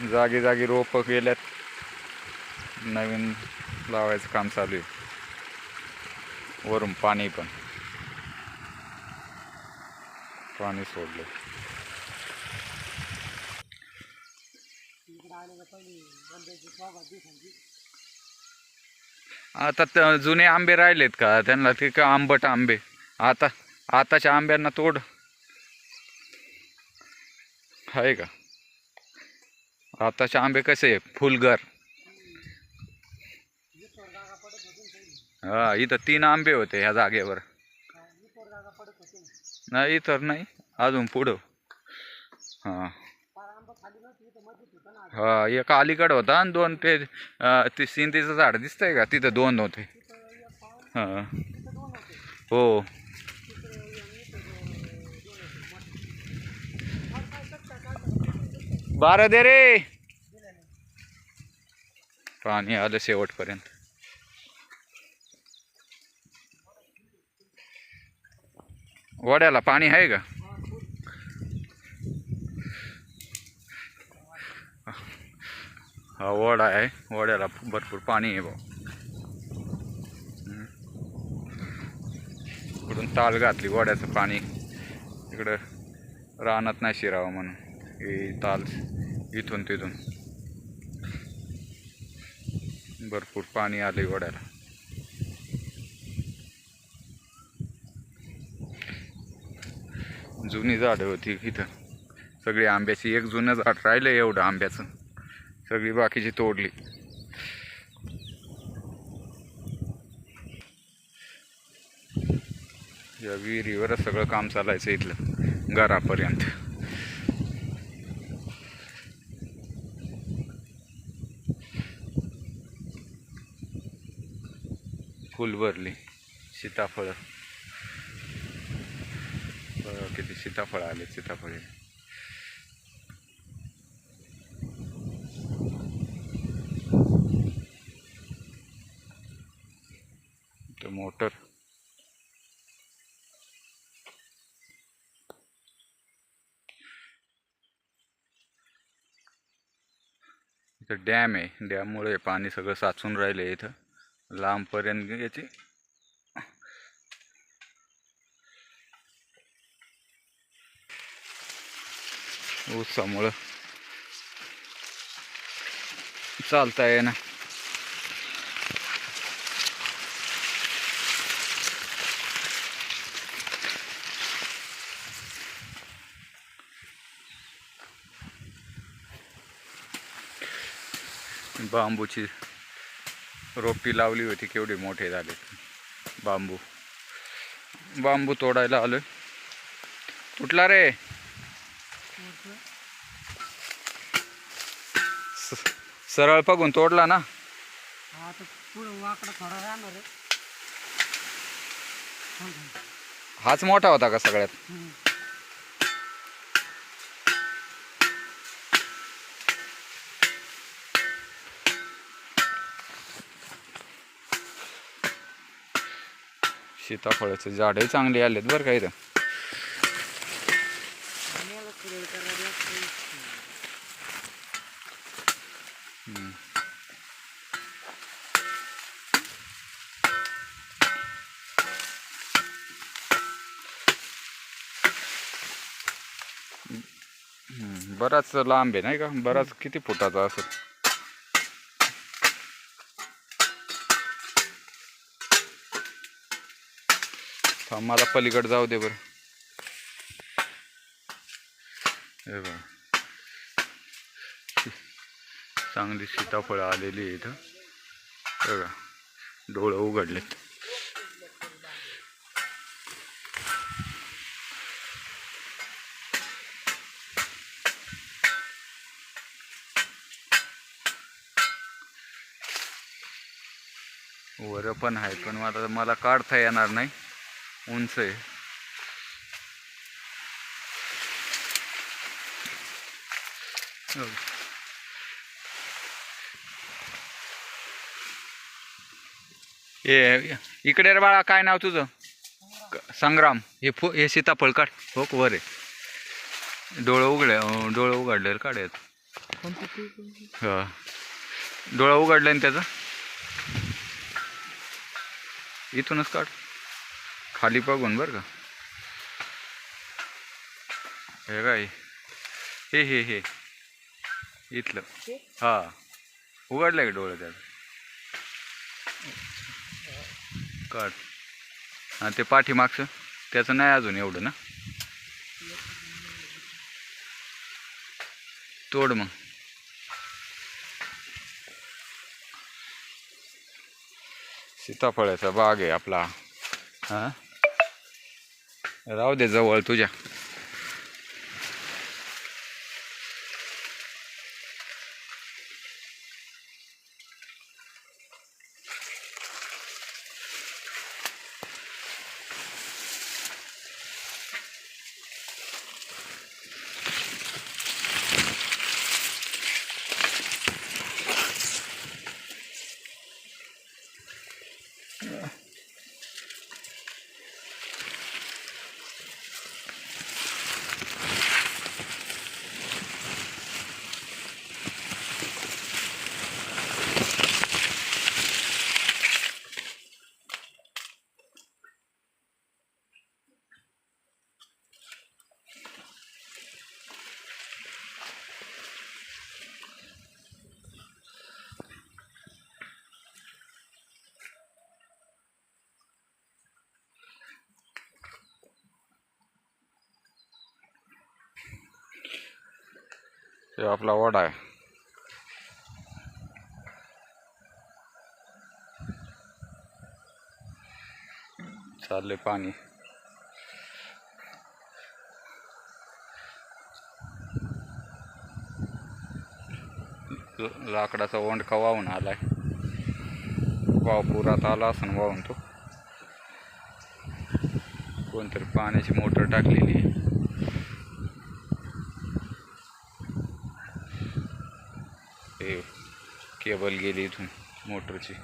जागी जागी रोपं गेल्यात नवीन लावायचं काम चालू आहे. वरून पाणी पण. पाणी सोडलं. आता त- जुने आंबे राहिलेत का? त्यांना ते का आंबट आंबे? आता आताच्या आंब्यांना तोड. आहे का? आताचे आंबे कसे फुलगर. हा इथं तीन आंबे होते ह्या जागेवर. नाही इतर नाही. अजून पुढं. हां. हा एक अलीकडं होता आणि दोन ते ती सिंधीचं झाड दिसतंय का? तिथं दोन होते. हां. हो. बारा दे रे. पाणी आलं शेवटपर्यंत. वड्याला पाणी आहे का? हा वडा आहे. वड्याला भरपूर पाणी आहे भाऊ इकडून ताल घातली वड्याचं पाणी. इकडं रानात नाही शिरावं म्हणून. ताल इथून तिथून. भरपूर पाणी आले वड्याला. जुनी झाडं होती इथं. सगळी आंब्याची एक जुनं झाड राहिलं एवढं आंब्याचं. सगळी बाकीची तोडली. या विहिरीवरच सगळं काम चालायचं इथलं घरापर्यंत. फुल भरली बघा किती सीताफळ आले ते मोटर. इथं डॅम आहे, डॅममुळे पाणी सगळं साचून राहिले इथं. लांबपर्यंत याची. ऊसामुळं. चालता येणार बांबूची रोपटी लावली होती केवढे मोठे झाले बांबू. बांबू तोडायला आलोय. कुठला रे? सरळ बघून तोडला ना? हा. हाच मोठा होता का सगळ्यात? सीताफळाचे झाडही चांगले आलेत बरं का इथं. बराच लांब आहे नाही का? बराच किती फुटाचा असेल? थांब मला पलीकडे जाऊ दे बरं. हे बघा. चांगली सीताफळं आलेली आहे इथं बघा डोळं उघडलेत. वर पण आहे पण मला मला काढता येणार नाही. उंच आहे. हो. ए इकडे रे बाळा काय नाव तुझं? संग्राम. हे फु हे सीताफळ काढ. हो वर आहे. डोळं उघडे डोळं उघडलेलं काढायचं डोळा उघडला ना त्याचा? इथूनच काढ. खाली बघून बरं का. हे काय? हे हे हे. इथलं. हा? उघडलं का डोळं त्याचं काढ हां ते पाठीमागचं. त्याचं नाही अजून एवढं ना? तोड मग. सीताफळाचा बाग आहे आपला. हां? राहू दे जवळ तुझ्या. हे आपला वडा आहे. चालले पाणी. ल- लाकडाचा ओंडका वाहून आलाय. वाव पुरात आला असं वाहून तो. कोणतरी पाण्याची मोटर टाकलेली आहे हे केबल गेली इथून मोटरची.